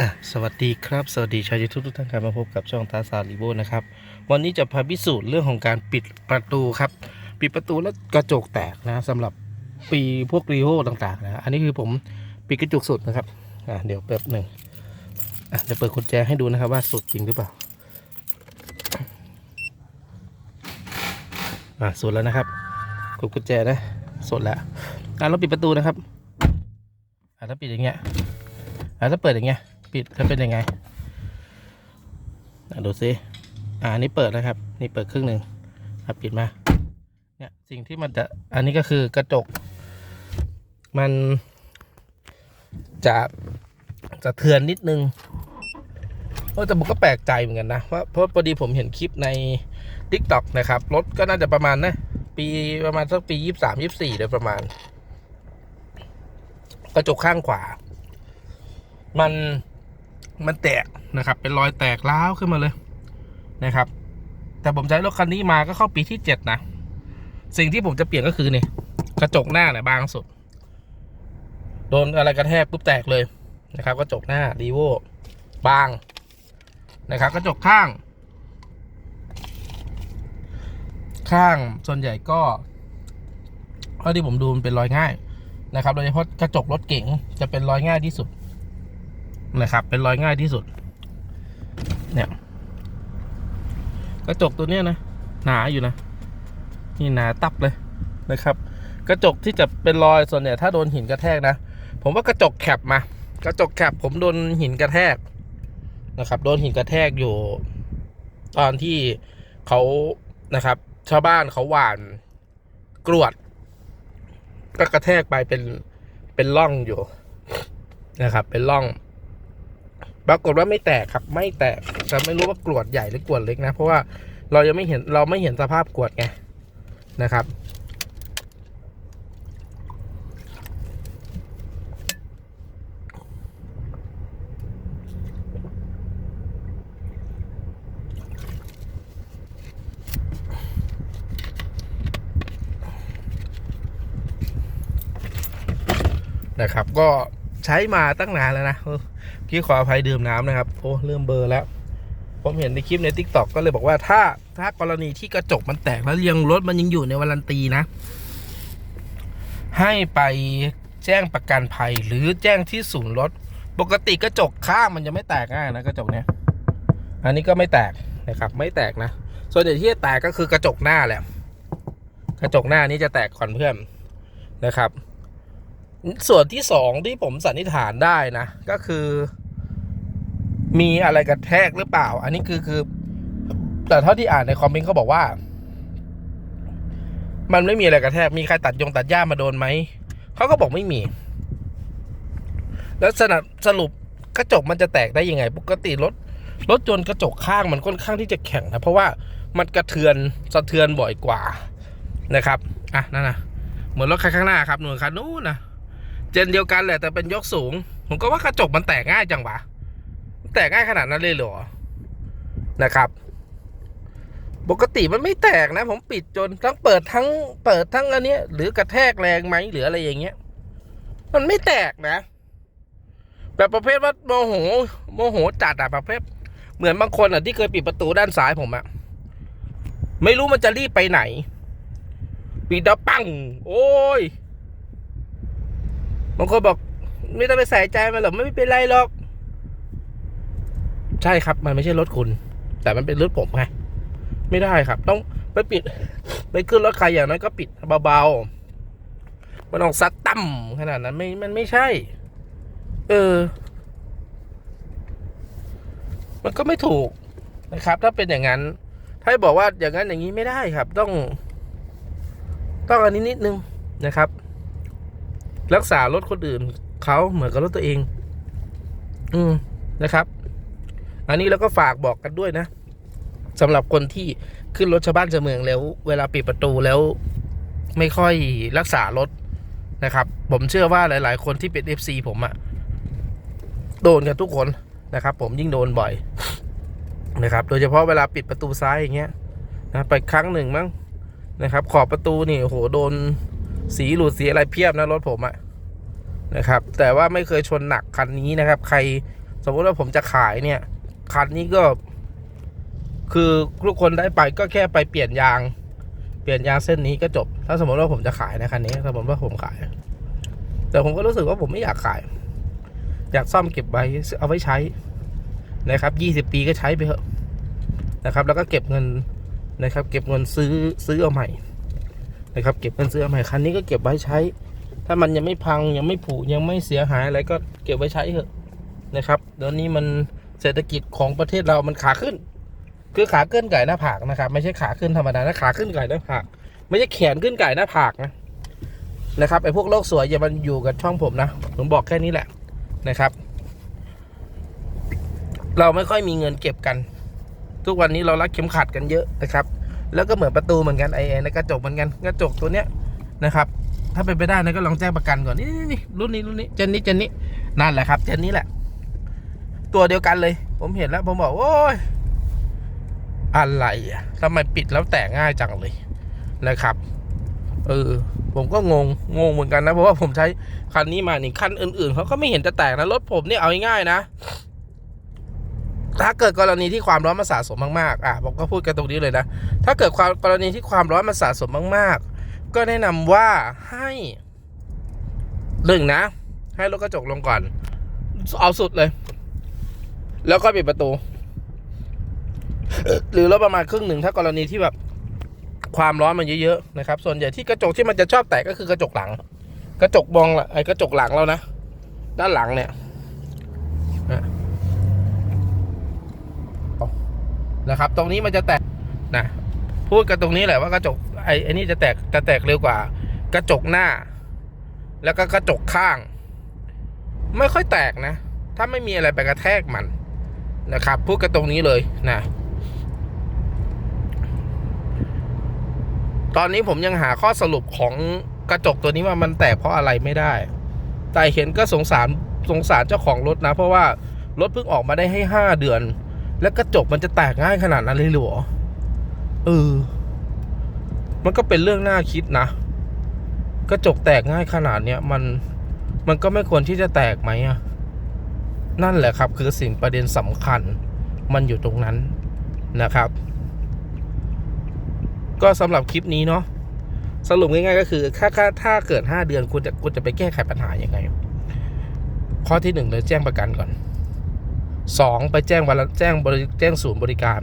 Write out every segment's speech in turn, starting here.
อะสวัสดีครับสวัสดีชาวยูทูบทุกท่านครับมาพบกับช่องตาซาลิโบนะครับ วันนี้จะพาพิสูจน์เรื่องของการปิดประตูครับ ปิดประตูแล้วกระจกแตกนะสำหรับปีพวกรีโวต่างๆนะอันนี้คือผมปิดกระจกสุดนะครับอะเดี๋ยวแป๊บหนึ่งอะเดี๋ยวเปิดกุญแจให้ดูนะครับ ว่าสุดจริงหรือเปล่าอะสุดแล้วนะครับกดกุญแจนะสุดแล้วอะเราปิดประตูนะครับอะถ้าปิดอย่างเงี้ยแล้วถ้าเปิดอย่างเงี้ย ปิดจะเป็นยังไงดูซิอ่าอันนี้เปิดนะครับ นี่เปิดครึ่งหนึ่งปิดมาเนี่ยสิ่งที่มันจะอันนี้ก็คือกระจก มัน จะจะเทือนนิดนึงเออแต่ผมก็แปลกใจเหมือนกันนะเพราะเพราะพอดีผมเห็นคลิปใน t ิ k t o k นะครับ รถก็น่าจะประมาณนะ ปีประมาณสักปียี่สามยี่สี่โดยประมาณ กระจกข้างขวา มัน มันแตกนะครับ เป็นรอยแตกร้าวขึ้นมาเลยนะครับ แต่ผมใช้รถคันนี้มาก็เข้าปีที่เจ็ดนะ สิ่งที่ผมจะเปลี่ยนก็คือเนี่ยกระจกหน้าเนี่ยบางสุด โดนอะไรกระแทกปุ๊บแตกเลยนะครับ กระจกหน้ารีโวบางนะครับ กระจกข้าง ข้างส่วนใหญ่ก็เท่าที่ผมดูมันเป็นรอยง่ายนะครับโดยเฉพาะกระจกรถเก๋งจะเป็นรอยง่ายที่สุด นะครับ เป็นรอยง่ายที่สุด เนี่ย กระจกตัวเนี้ยนะ หนาอยู่นะ นี่หนาตับเลยนะครับ กระจกที่จะเป็นรอยส่วนเนี่ยถ้าโดนหินกระแทกนะ ผมว่ากระจกแคบมา กระจกแคบผมโดนหินกระแทกนะครับ โดนหินกระแทกอยู่ ตอนที่เขานะครับ ชาวบ้านเขาหว่านกรวด ก็กระแทกไปเป็นเป็นร่องอยู่นะครับ เป็นร่อง ปรากฏว่าไม่แตกครับ ไม่แตกแต่ไม่รู้ว่ากรวดใหญ่หรือกรวดเล็กนะ เพราะว่าเรายังไม่เห็นเราไม่เห็นสภาพกรวดไงนะครับ นะครับ ก็ใช้มาตั้งนานแล้วนะ พี่ขออภัยดื่มน้ำนะครับ โอ้เริ่มเบอร์แล้ว ผมเห็นในคลิปใน t ิ k t o k ก็เลยบอกว่าถ้าถ้ากรณีที่กระจกมันแตกแล้วยังรถมันยังอยู่ในวารันตีนะ ให้ไปแจ้งประกันภัยหรือแจ้งที่ศูนย์รถ ปกติกระจกข้างมันจะไม่แตกง่ายนะกระจกเนี้ยอันนี้ก็ไม่แตกนะครับ ไม่แตกนะ ส่วนใหญ่ที่จะแตกก็คือกระจกหน้าแหละ กระจกหน้านี้จะแตกก่อนเพื่อนนะครับ ส่วนที่สองที่ผมสันนิษฐานได้นะ ก็คือ มีอะไรกระแทกหรือเปล่า อันนี้คือคือ แต่เท่าที่อ่านในคอมเมนต์เขาบอกว่า มันไม่มีอะไรกระแทก มีใครตัดยงตัดหญ้ามาโดนไหม เขาก็บอกไม่มี แล้วสนับสรุปกระจกมันจะแตกได้ยังไง ปกติรถรถจนต์กระจกข้างมันค่อนข้างที่จะแข็งนะ เพราะว่ามันกระเทือนสะเทือนบ่อยกว่านะครับ อะนั่นนะเหมือนรถคันข้างหน้าครับหน่วยคันนู้นนะเจนเดียวกันแหละแต่เป็นยกสูง ผมก็ว่ากระจกมันแตกง่ายจังวะ แตกง่ายขนาดนั้นเลยเหรอ นะครับ ปกติมันไม่แตกนะ ผมปิดจนทั้งเปิดทั้งเปิดทั้งอันเนี้ย หรือกระแทกแรงไหมหรืออะไรอย่างเงี้ย มันไม่แตกนะแบบประเภทว่าโมโห โมโหจัดอะประเภท เหมือนบางคนอะที่เคยปิดประตูด้านซ้ายผมอะไม่รู้มันจะรีบไปไหน ปิดแล้วปัง โอ้ยบางคนบอก ไม่ต้องไปใส่ใจมันหรอกไม่เป็นไรหรอก ใช่ครับ มันไม่ใช่รถคุณ แต่มันเป็นรถผมไงไม่ได้ครับ ต้องไปปิด ไปขึ้นรถใครอย่างนั้นก็ปิดเบาๆมันต้องซัดตั้มขนาดนั้นไม่มันไม่ใช่ เออ มันก็ไม่ถูกนะครับ ถ้าเป็นอย่างนั้น ถ้าให้บอกว่าอย่างนั้นอย่างนี้ไม่ได้ครับ ต้อง ต้องอันนี้นิดนึงนะครับ รักษารถคนอื่นเขาเหมือนกับรถตัวเอง อืมนะครับ อันนี้เราก็ฝากบอกกันด้วยนะสำหรับคนที่ขึ้นรถชาวบ้านชาวเมืองแล้ว เวลาปิดประตูแล้วไม่ค่อยรักษารถนะครับ ผมเชื่อว่าหลาย ๆ คนที่เป็น FC ผมอะโดนกันทุกคนนะครับ ผมยิ่งโดนบ่อยนะครับ โดยเฉพาะเวลาปิดประตูซ้ายอย่างเงี้ยนะไปครั้งหนึ่งมั้งนะครับ ขอบประตูนี่โอ้โหโดนสีหลุดสีอะไรเพียบนะรถผมอะนะครับ แต่ว่าไม่เคยชนหนักคันนี้นะครับ ใครสมมติว่าผมจะขายเนี่ย คันนี้ก็ คือทุกคนได้ไปก็แค่ไปเปลี่ยนยาง เปลี่ยนยางเส้นนี้ก็จบ ถ้าสมมติว่าผมจะขายนะคันนี้สมมติว่าผมขาย แต่ผมก็รู้สึกว่าผมไม่อยากขาย อยากซ่อมเก็บไว้เอาไว้ใช้นะครับยี่สิบปีก็ใช้ไปเถอะนะครับ แล้วก็เก็บเงินนะครับ เก็บเงินซื้อซื้อเอาใหม่นะครับ เก็บเงินซื้อเอาใหม่คันนี้ก็เก็บไว้ใช้ ถ้ามันยังไม่พังยังไม่ผุยังไม่เสียหายอะไรก็เก็บไว้ใช้เถอะนะครับเดี๋ยวนี้มัน เศรษฐกิจของประเทศเรามันขาขึ้น คือขาขึ้นไก่หน้าผากนะครับ ไม่ใช่ขาขึ้นธรรมดานะขาขึ้นไก่หน้าผาก ไม่ใช่แขนขึ้นไก่หน้าผากนะนะครับไอ้พวกโลกสวยอย่ามันอยู่กับช่องผมนะผมบอกแค่นี้แหละนะครับ เราไม่ค่อยมีเงินเก็บกัน ทุกวันนี้เรารักเข็มขัดกันเยอะนะครับ แล้วก็เหมือนประตูเหมือนกันไอ้ไอ้ในกระจกเหมือนกันกระจกตัวเนี้ยนะครับ ถ้าเป็นไปได้นะก็ลองแจ้งประกันก่อนนี่นี่นี่รุ่นนี้รุ่นนี้เจนนี้เจนนี้นั่นแหละครับเจนนี้แหละ ตัวเดียวกันเลย ผมเห็นแล้ว ผมบอกโอ้ยอะไรอะทำไมปิดแล้วแตกง่ายจังเลยนะครับ เออ ผมก็งง งงเหมือนกันนะ เพราะว่าผมใช้คันนี้มานี่คันอื่นๆเขาก็ไม่เห็นจะแตกนะ รถผมเนี่ยเอาง่ายๆนะ ถ้าเกิดกรณีที่ความร้อนมันสะสมมากๆ อะ ผมก็พูดกันตรงนี้เลยนะ ถ้าเกิดความกรณีที่ความร้อนมันสะสมมาก ๆ ก็แนะนำว่าให้หนึ่งนะ ให้รถกระจกลงก่อน เอาสุดเลย แล้วก็ปิดประตู หรือรถประมาณครึ่งหนึ่งถ้ากรณีที่แบบความร้อนมันเยอะๆนะครับ ส่วนใหญ่ที่กระจกที่มันจะชอบแตกก็คือกระจกหลัง กระจกมองละไอ้กระจกหลังเรานะ ด้านหลังเนี่ยนะครับ ตรงนี้มันจะแตกนะพูดกันตรงนี้แหละว่ากระจกไอ้ไอ้นี่จะแตกจะแตกเร็วกว่า กระจกหน้า แล้วก็กระจกข้าง ไม่ค่อยแตกนะ ถ้าไม่มีอะไรไปกระแทกมัน นะครับพูดกันตรงนี้เลยนะตอนนี้ผมยังหาข้อสรุปของกระจกตัวนี้ว่ามันแตกเพราะอะไรไม่ได้ แต่เห็นก็สงสารสงสารเจ้าของรถนะ เพราะว่ารถเพิ่งออกมาได้ให้ห้าเดือน แล้วกระจกมันจะแตกง่ายขนาดนั้นเลยหรอเออ มันก็เป็นเรื่องน่าคิดนะ กระจกแตกง่ายขนาดเนี้ยมันมันก็ไม่ควรที่จะแตกไหมอะ นั่นแหละครับคือสิ่งประเด็นสำคัญมันอยู่ตรงนั้นนะครับ ก็สำหรับคลิปนี้เนาะสรุปง่ายๆก็คือถ้าถ้าถ้าเกิด 5 เดือนคุณจะคุณจะไปแก้ไขปัญหายังไง ข้อที่หนึ่งเลยแจ้งประกันก่อนสองไปแจ้งวันแจ้งบริแจ้งศูนย์บริการ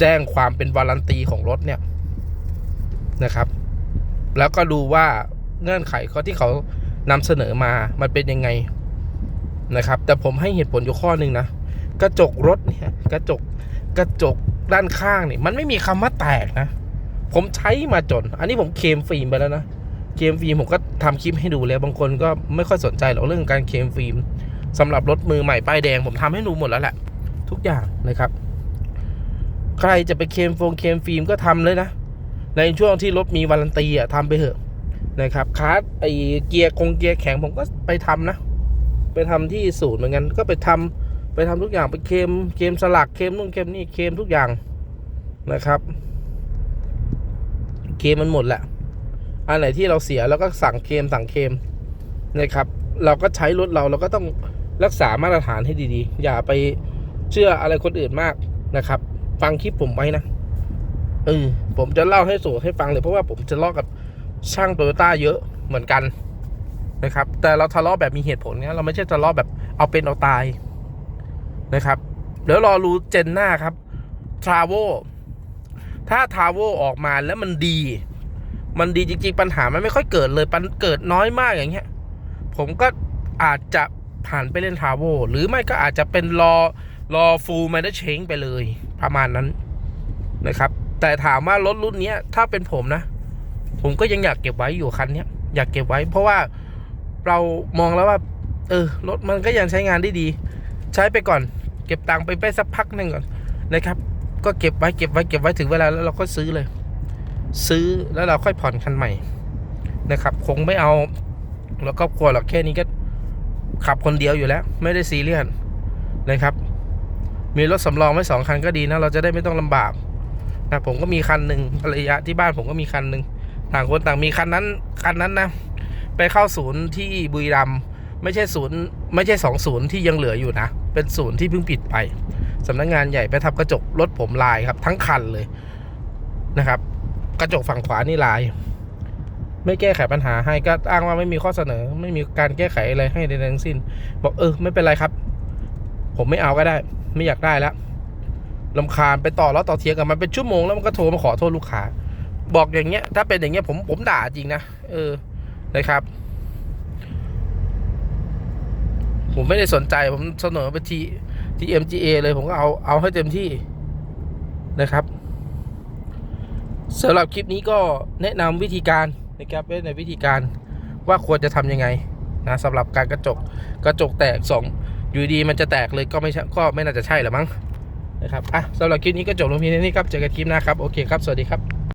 แจ้งความเป็นวารันตีของรถเนี่ยนะครับ แล้วก็ดูว่าเงื่อนไขเขาที่เขานำเสนอมามันเป็นยังไง นะครับ แต่ผมให้เหตุผลอยู่ข้อหนึ่งนะกระจกรถเนี่ยกระจกกระจกด้านข้างเนี่ยมันไม่มีคำว่าแตกนะ ผมใช้มาจน อันนี้ผมเคลมฟิล์มไปแล้วนะเคลมฟิล์มผมก็ทำคลิปให้ดูแล้วบางคนก็ไม่ค่อยสนใจหรอกเรื่องการเคลมฟิล์มสำหรับรถมือใหม่ป้ายแดงผมทำให้ดูหมดแล้วแหละทุกอย่างนะครับ ใครจะไปเคลมฟงเคลมฟิล์มก็ทำเลยนะ ในช่วงที่รถมีวารันตีอะทำไปเถอะนะครับคาร์ดไอเกียร์คงเกียร์แข็งผมก็ไปทำนะ ไปทำที่ศูนย์เหมือนกันก็ไปทำไปทำทุกอย่างไปเคลมเคลมสลักเคลมนู่นเคลมนี่เคลมทุกอย่างนะครับ เคลมมันหมดแหละอันไหนที่เราเสียเราก็สั่งเคลมสั่งเคลมนะครับ เราก็ใช้รถเราเราก็ต้องรักษามาตรฐานให้ดีๆ อย่าไปเชื่ออะไรคนอื่นมากนะครับ ฟังคลิปผมไว้นะเออผมจะเล่าให้สู่ให้ฟังเลยเพราะว่าผมจะเลาะกับช่างโตโยต้าเยอะเหมือนกัน นะครับ แต่เราทะเลาะแบบมีเหตุผลเนี่ยเราไม่ใช่ทะเลาะแบบเอาเป็นเอาตายนะครับเดี๋ยวรอรู้เจนหน้าครับทราโวถ้าทราโวออกมาแล้วมันดี มันดีจริงๆ ปัญหามันไม่ค่อยเกิดเลยปัญเกิดน้อยมากอย่างเงี้ย ผมก็อาจจะผ่านไปเล่นทราโวหรือไม่ก็อาจจะเป็นรอรอฟูลแมนเชงไปเลยประมาณนั้นนะครับ แต่ถามว่ารถรุ่นนี้ถ้าเป็นผมนะ ผมก็ยังอยากเก็บไว้อยู่คันนี้อยากเก็บไว้เพราะว่า เรามองแล้วว่า เออรถมันก็ยังใช้งานได้ดี ใช้ไปก่อน เก็บตังค์ไปไปสักพักหนึ่งก่อนนะครับ ก็เก็บไว้เก็บไว้เก็บไว้ถึงเวลาแล้วเราก็ซื้อเลย ซื้อแล้วเราค่อยผ่อนคันใหม่นะครับ คงไม่เอาแล้วก็ครัวหรอกแค่นี้ก็ขับคนเดียวอยู่แล้ว ไม่ได้ซีเรียสนะครับ มีรถสำรองไว้สองคันก็ดีนะ เราจะได้ไม่ต้องลำบากนะผมก็มีคันหนึ่งภรรยาที่บ้านผมก็มีคันหนึ่งต่างคนต่างมีคันนั้นคันนั้นนะ ไปเข้าศูนย์ที่บุรีรัมย์ไม่ใช่ศูนย์ไม่ใช่สองศูนย์ที่ยังเหลืออยู่นะ เป็นศูนย์ที่เพิ่งปิดไปสำนักงานใหญ่ไปทำกระจกรถผมลายครับ ทั้งคันเลยนะครับ กระจกฝั่งขวานี่ลาย ไม่แก้ไขปัญหาให้ก็อ้างว่าไม่มีข้อเสนอ ไม่มีการแก้ไขอะไรให้ใดทั้งสิ้น บอกเออไม่เป็นไรครับ ผมไม่เอาก็ได้ ไม่อยากได้แล้วลำคาญไปต่อแล้วต่อเทียงกับมันเป็นชั่วโมงแล้วมันก็โทรมาขอโทษลูกค้า บอกอย่างเงี้ย ถ้าเป็นอย่างเงี้ยผมผมด่าจริงนะเออ นะครับ ผมไม่ได้สนใจผมเสนอไปที่ที่ MGA เลยผมก็เอาเอาให้เต็มที่นะครับสำหรับคลิปนี้ก็แนะนำวิธีการนะครับในวิธีการว่าควรจะทำยังไงนะสำหรับการกระจกกระจกแตกสองอยู่ดีมันจะแตกเลยก็ไม่ก็ไม่น่าจะใช่หรอมั้งนะครับอะสำหรับคลิปนี้ก็จบลงเพียงเท่านี้ครับเจอกันคลิปหน้าครับ โอเคครับ สวัสดีครับ